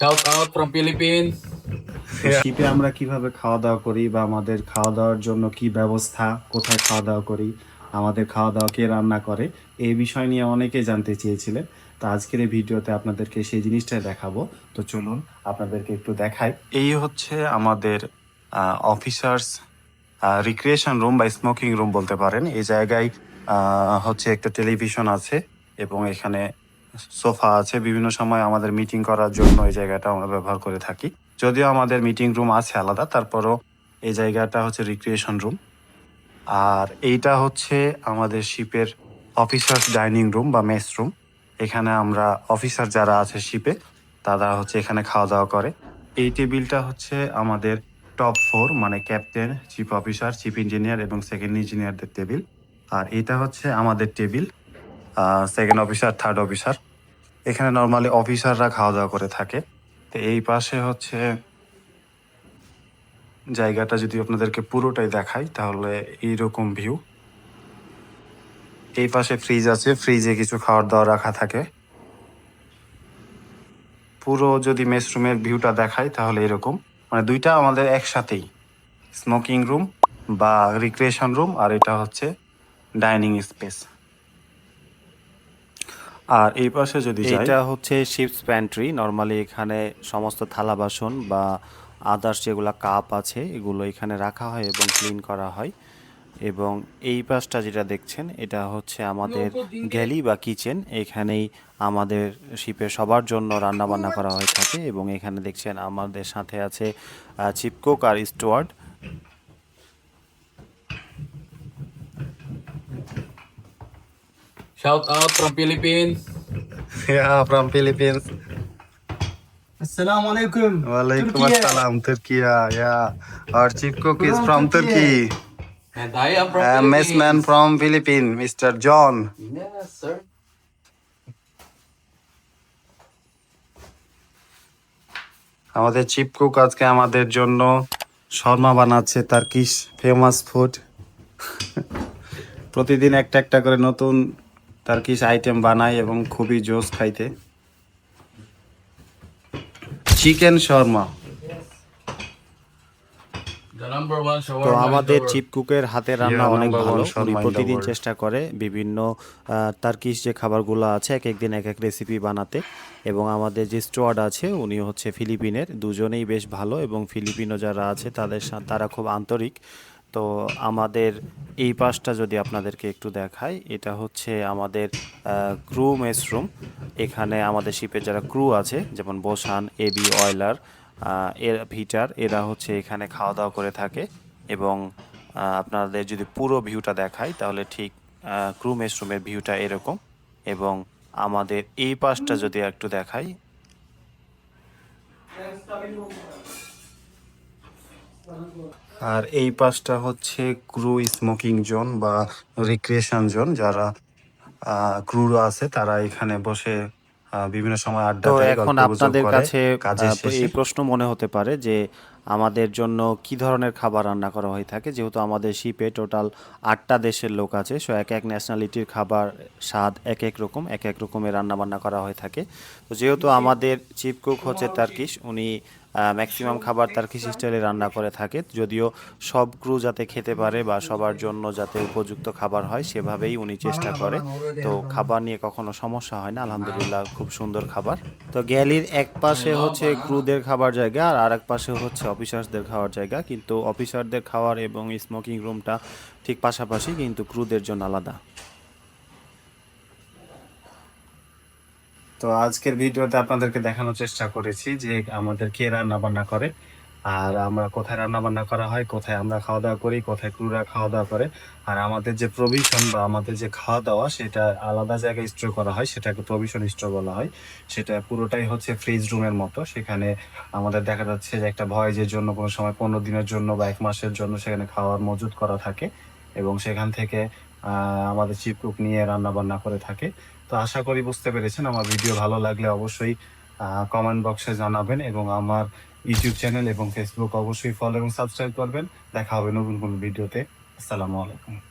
Shout out from Philippines. শিপে আমরা কীভাবে খাওয়া দাওয়া করি বা আমাদের খাওয়া দাওয়ার জন্য কি ব্যবস্থা কোথায় খাওয়া দাওয়া করি আমাদের খাওয়া দাওয়া কে রান্না করে এই বিষয় নিয়ে অনেকেই জানতে চেয়েছিলেন। তো আজকের এই ভিডিওতে আপনাদেরকে সেই জিনিসটাই দেখাবো। তো চলুন আপনাদেরকে একটু দেখাই। এই হচ্ছে আমাদের অফিসার্স রিক্রিয়েশন রুম বা স্মোকিং রুম বলতে পারেন। এই জায়গায় আহ, হচ্ছে একটা টেলিভিশন আছে এবং এখানে সোফা আছে, বিভিন্ন সময় আমাদের মিটিং করার জন্য এই জায়গাটা আমরা ব্যবহার করে থাকি। যদিও আমাদের মিটিং রুম আছে আলাদা, তারপরও এই জায়গাটা হচ্ছে রিক্রিয়েশন রুম আর এইটা হচ্ছে আমাদের শিপের অফিসার্স ডাইনিং রুম বা মেস রুম এখানে আমরা অফিসার যারা আছে শিপে তারা হচ্ছে এখানে খাওয়া দাওয়া করে। এই টেবিলটা হচ্ছে আমাদের টপ ফোর মানে captain chief officer chief engineer এবং সেকেন্ড ইঞ্জিনিয়ারদের টেবিল আর এটা হচ্ছে আমাদের table second officer third officer এখানে নর্মালি অফিসাররা খাওয়া দাওয়া করে থাকে। তো এই পাশে হচ্ছে জায়গাটা যদি আপনাদেরকে পুরোটাই দেখাই, তাহলে এইরকম ভিউ এই পাশে ফ্রিজ আছে ফ্রিজে কিছু খাবার দাওয়া রাখা থাকে। পুরো যদি মেসরুমের ভিউটা দেখাই, তাহলে এরকম। মানে দুইটা আমাদের একসাথেই। স্মোকিং রুম বা রিক্রিয়েশন রুম আর এটা হচ্ছে ডাইনিং স্পেস আর এই পাশে যদি যাই এটা হচ্ছে শিপস প্যান্ট্রি নর্মালি এখানে সমস্ত থালা বাসন বা আদার্স যেগুলো কাপ আছে এগুলো এখানে রাখা হয় এবং ক্লিন করা হয়। এবং এই পাশটা যেটা দেখছেন এটা হচ্ছে আমাদের গ্যালি বা কিচেন এখানেই আমাদের শিপে সবার জন্য রান্না বান্না করা হয়ে থাকে এবং এখানে দেখছেন আমাদের সাথে আছে chief cook R steward Shout out from Philippines. Yeah, from Philippines. Assalamu alaikum. Walaikum assalam, Turkey. Yeah, our chief cook is From from Turkey. Turkey. And I am from Uh, Philippines. messman from Philippines, Mr. John. Yes, sir. আমাদের chief cook আজকে আমাদের জন্য শর্মা বানাচ্ছে Turkish famous food প্রতিদিন একটা একটা করে নতুন তার্কিশ আইটেম বানায় এবং খুবই জোস খাইতে চিকেন শর্মা তো আমাদের চিপ কুকের হাতের রান্না অনেক ভালো। উনি প্রতিদিন চেষ্টা করে বিভিন্ন তার্কিশ যে খাবারগুলো আছে এক একদিন এক এক রেসিপি বানাতে। এবং আমাদের যে স্টুয়ার্ড আছে উনি হচ্ছে ফিলিপিনের। দুজনেই বেশ ভালো এবং ফিলিপিনো যারা আছে তাদের সাথে তারা খুব আন্তরিক। তো আমাদের এই পাশটা যদি আপনাদেরকে একটু দেখাই, এটা হচ্ছে আমাদের ক্রু মেস রুম এখানে আমাদের শিপের যারা ক্রু আছে, যেমন বোসান এবি অয়লার এর ভিটার এরা হচ্ছে এখানে খাওয়া দাওয়া করে থাকে। এবং আপনাদের যদি পুরো ভিউটা দেখাই, তাহলে ঠিক ক্রু মেসরুমের ভিউটা এরকম। এবং আমাদের এই পাশটা যদি একটু দেখাই। আর এই পাশটা হচ্ছে ক্রু স্মোকিং জোন বা রিক্রিয়েশন জোন যারা ক্রুরা আছে তারা এখানে বসে আহ, বিভিন্ন সময় আড্ডা দেয়, এখন আপনাদের কাছে। এই প্রশ্ন মনে হতে পারে যে আমাদের জন্য কি ধরনের খাবার রান্না করা হয়ে থাকে? যেহেতু আমাদের শিপে টোটাল আটটা দেশের লোক আছে সো এক এক ন্যাশনালিটির খাবার স্বাদ এক এক রকম এক এক রকমের রান্না বান্না করা হয়ে থাকে। তো যেহেতু আমাদের চিফ কুক হচ্ছে তার্কিশ উনি ম্যাক্সিমাম খাবার তার্কিশ স্টাইলে রান্না করে থাকে। যদিও সব ক্রু যাতে খেতে পারে বা সবার জন্য যাতে উপযুক্ত খাবার হয়, সেভাবেই উনি চেষ্টা করে। তো খাবার নিয়ে কখনো সমস্যা হয় না, আলহামদুলিল্লাহ খুব সুন্দর খাবার। তো গ্যালির এক পাশে হচ্ছে ক্রুদের খাবার জায়গা আর আরেক পাশে হচ্ছে অফিসার্সদের খাওয়ার জায়গা। কিন্তু অফিসারদের খাওয়ার এবং স্মোকিং রুমটা ঠিক পাশাপাশি কিন্তু ক্রুদের জন্য আলাদা। তো আজকের ভিডিওতে আপনাদেরকে দেখানোর চেষ্টা করেছি যে আমাদের কে রান্না বান্না করে, আর আমরা কোথায় রান্না বান্না করা হয়, কোথায় আমরা খাওয়া দাওয়া করি, কোথায় ক্রুরা খাওয়া দাওয়া করে, আর আমাদের যে প্রভিশন বা আমাদের যে খাওয়া দাওয়া সেটা আলাদা জায়গায় স্টোর করা হয়, সেটাকে প্রভিশন স্টোর বলা হয়। সেটা পুরোটাই হচ্ছে ফ্রিজ রুমের মতো। সেখানে আমাদের দেখা যাচ্ছে যে একটা ভয়েজের জন্য কোনো সময় পনেরো দিনের জন্য বা এক মাসের জন্য সেখানে খাওয়ার মজুদ করা থাকে। এবং সেখান থেকে আমাদের চিপকুক নিয়ে রান্না বান্না করে থাকে। তো আশা করি বুঝতে পেরেছেন, আমার ভিডিও ভালো লাগলে অবশ্যই কমেন্ট বক্সে জানাবেন এবং আমার ইউটিউব চ্যানেল এবং ফেসবুক অবশ্যই ফলো এবং সাবস্ক্রাইব করবেন। দেখা হবে নতুন কোনো ভিডিওতে আসসালামু আলাইকুম।